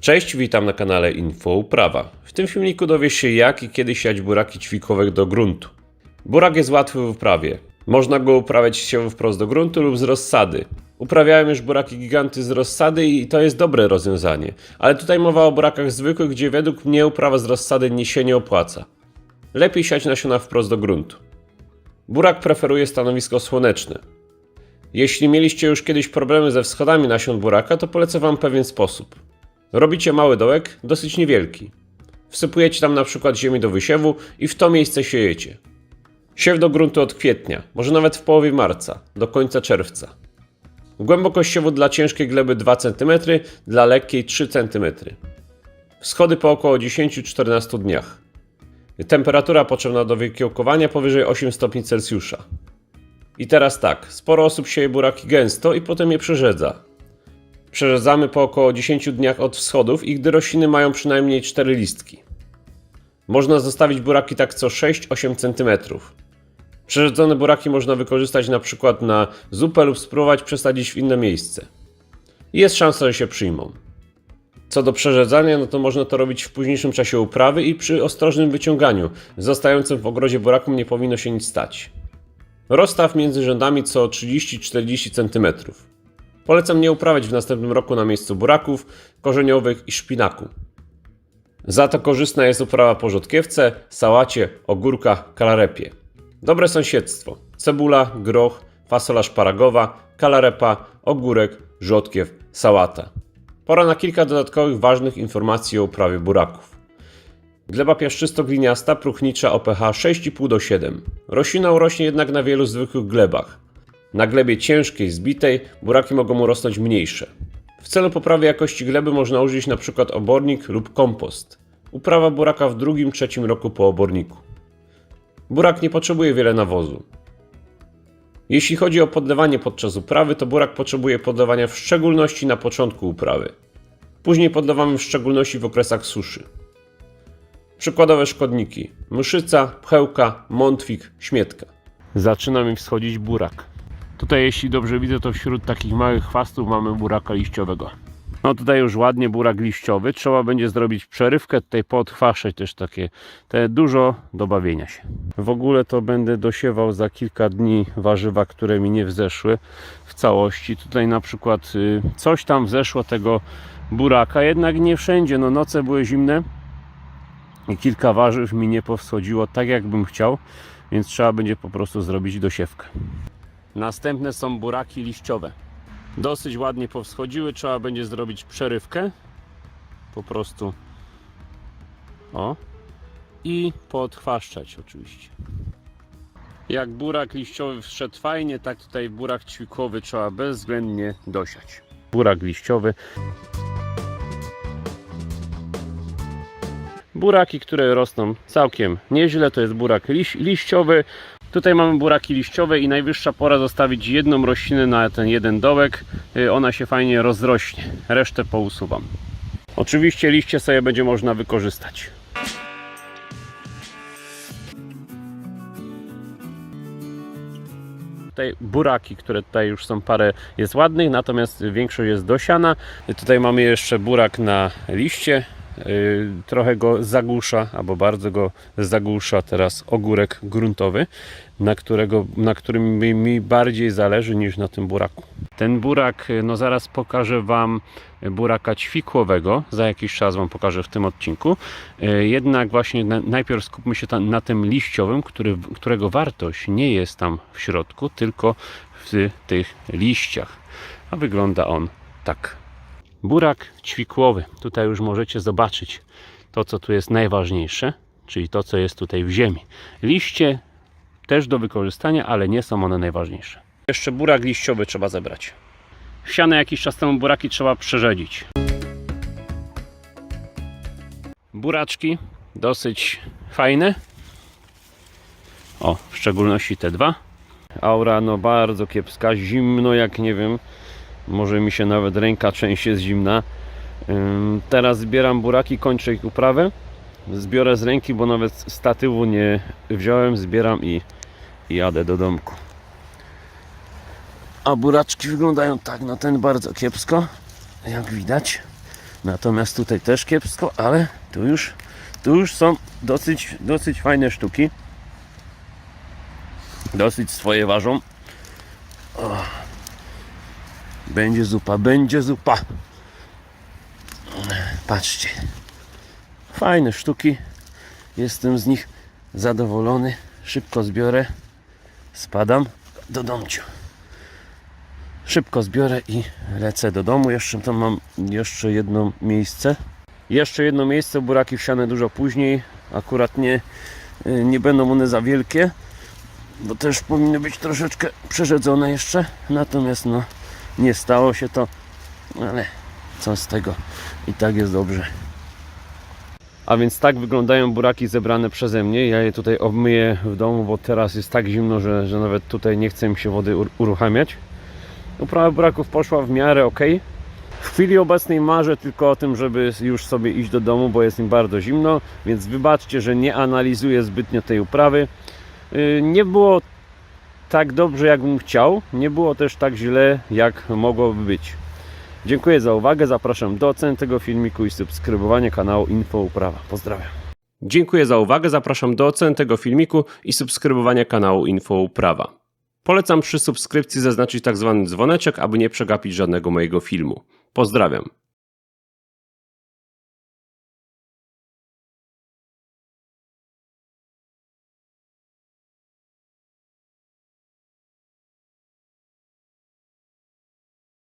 Cześć, witam na kanale Info Uprawa. W tym filmiku dowiesz się jak i kiedy siać buraki ćwikowe do gruntu. Burak jest łatwy w uprawie. Można go uprawiać z siewu wprost do gruntu lub z rozsady. Uprawiałem już buraki giganty z rozsady i to jest dobre rozwiązanie. Ale tutaj mowa o burakach zwykłych, gdzie według mnie uprawa z rozsady nie się nie opłaca. Lepiej siać nasiona wprost do gruntu. Burak preferuje stanowisko słoneczne. Jeśli mieliście już kiedyś problemy ze wschodami nasion buraka, to polecę Wam pewien sposób. Robicie mały dołek, dosyć niewielki. Wsypujecie tam na przykład ziemi do wysiewu i w to miejsce siejecie. Siew do gruntu od kwietnia, może nawet w połowie marca, do końca czerwca. Głębokość siewu dla ciężkiej gleby 2 cm, dla lekkiej 3 cm. Wschody po około 10-14 dniach. Temperatura potrzebna do wykiełkowania powyżej 8 stopni Celsjusza. I teraz tak, sporo osób sieje buraki gęsto i potem je przerzedza. Przerzedzamy po około 10 dniach od wschodów i gdy rośliny mają przynajmniej 4 listki. Można zostawić buraki tak co 6-8 cm. Przerzedzone buraki można wykorzystać na przykład na zupę lub spróbować przesadzić w inne miejsce. Jest szansa, że się przyjmą. Co do przerzedzania, no to można to robić w późniejszym czasie uprawy i przy ostrożnym wyciąganiu. Zostającym w ogrodzie burakom nie powinno się nic stać. Rozstaw między rzędami co 30-40 cm. Polecam nie uprawiać w następnym roku na miejscu buraków, korzeniowych i szpinaku. Za to korzystna jest uprawa po rzodkiewce, sałacie, ogórkach, kalarepie. Dobre sąsiedztwo. Cebula, groch, fasola szparagowa, kalarepa, ogórek, rzodkiew, sałata. Pora na kilka dodatkowych ważnych informacji o uprawie buraków. Gleba piaszczysto-gliniasta, próchnicza o pH 6,5 do 7. Roślina urośnie jednak na wielu zwykłych glebach. Na glebie ciężkiej, zbitej, buraki mogą urosnąć mniejsze. W celu poprawy jakości gleby można użyć np. obornik lub kompost. Uprawa buraka w drugim, trzecim roku po oborniku. Burak nie potrzebuje wiele nawozu. Jeśli chodzi o podlewanie podczas uprawy, to burak potrzebuje podlewania w szczególności na początku uprawy. Później podlewamy w szczególności w okresach suszy. Przykładowe szkodniki: mszyca, pchełka, mątwik, śmietka. Zaczyna mi wschodzić burak. Tutaj, jeśli dobrze widzę, to wśród takich małych chwastów mamy buraka liściowego. No tutaj już ładnie burak liściowy. Trzeba będzie zrobić przerywkę, tutaj podchwaszać też takie te dużo do bawienia się. W ogóle to będę dosiewał za kilka dni warzywa, które mi nie wzeszły w całości. Tutaj na przykład y, coś tam wzeszło tego buraka, jednak nie wszędzie. No noce były zimne i kilka warzyw mi nie powschodziło tak jakbym chciał, więc trzeba będzie po prostu zrobić dosiewkę. Następne są buraki liściowe. Dosyć ładnie powschodziły, trzeba będzie zrobić przerywkę. Po prostu. O. I podchwaszczać oczywiście. Jak burak liściowy wszedł fajnie, tak tutaj burak ćwikowy trzeba bezwzględnie dosiać. Burak liściowy. Buraki, które rosną całkiem nieźle, to jest burak liś, liściowy. Tutaj mamy buraki liściowe i najwyższa pora zostawić jedną roślinę na ten jeden dołek. Y, Ona się fajnie rozrośnie. Resztę pousuwam. Oczywiście liście sobie będzie można wykorzystać. Tutaj buraki, które tutaj już są parę jest ładnych, natomiast większość jest dosiana. Tutaj mamy jeszcze burak na liście. Yy, trochę go zagłusza, albo bardzo go zagłusza teraz ogórek gruntowy, na, którego, na którym mi, bardziej zależy niż na tym buraku. Ten burak, yy, no zaraz pokażę Wam buraka ćwikłowego, za jakiś czas Wam pokażę w tym odcinku. Yy, Jednak właśnie na, najpierw skupmy się na tym liściowym, który, którego wartość nie jest tam w środku, tylko w tych liściach. A wygląda on tak. Burak ćwikłowy. Tutaj już możecie zobaczyć to, co tu jest najważniejsze, czyli to, co jest tutaj w ziemi. Liście też do wykorzystania, ale nie są one najważniejsze. Jeszcze burak liściowy trzeba zebrać. Siane jakiś czas temu buraki trzeba przerzedzić. Buraczki dosyć fajne. O, w szczególności te dwa. Aura no bardzo kiepska, zimno jak nie wiem. Może mi się nawet ręka częściej jest zimna. Teraz zbieram buraki, kończę ich uprawę. Zbiorę z ręki, bo nawet statywu nie wziąłem. Zbieram i, jadę do domku. A buraczki wyglądają tak, no ten bardzo kiepsko, jak widać. Natomiast tutaj też kiepsko, ale tu już, tu już są dosyć, dosyć fajne sztuki. Dosyć swoje ważą. Będzie zupa, będzie zupa. Patrzcie. Fajne sztuki. Jestem z nich zadowolony. Szybko zbiorę. Spadam do domciu. Szybko zbiorę i lecę do domu. Jeszcze tam mam jeszcze jedno miejsce. Jeszcze jedno miejsce, buraki wsiane dużo później. Akurat nie, nie będą one za wielkie, bo też powinny być troszeczkę przerzedzone jeszcze. Natomiast no, nie stało się to, ale co z tego, i tak jest dobrze. A więc tak wyglądają buraki zebrane przeze mnie. Ja je tutaj obmyję w domu, bo teraz jest tak zimno, że, że nawet tutaj nie chce mi się wody ur- uruchamiać. Uprawa buraków poszła w miarę ok. W chwili obecnej marzę tylko o tym, żeby już sobie iść do domu, bo jest mi bardzo zimno, więc wybaczcie, że nie analizuję zbytnio tej uprawy. Yy, Nie było tak dobrze, jakbym chciał. Nie było też tak źle, jak mogłoby być. Dziękuję za uwagę. Zapraszam do oceny tego filmiku i subskrybowania kanału Info Uprawa. Pozdrawiam. Dziękuję za uwagę. Zapraszam do oceny tego filmiku i subskrybowania kanału Info Uprawa. Polecam przy subskrypcji zaznaczyć tak zwany dzwoneczek, aby nie przegapić żadnego mojego filmu. Pozdrawiam.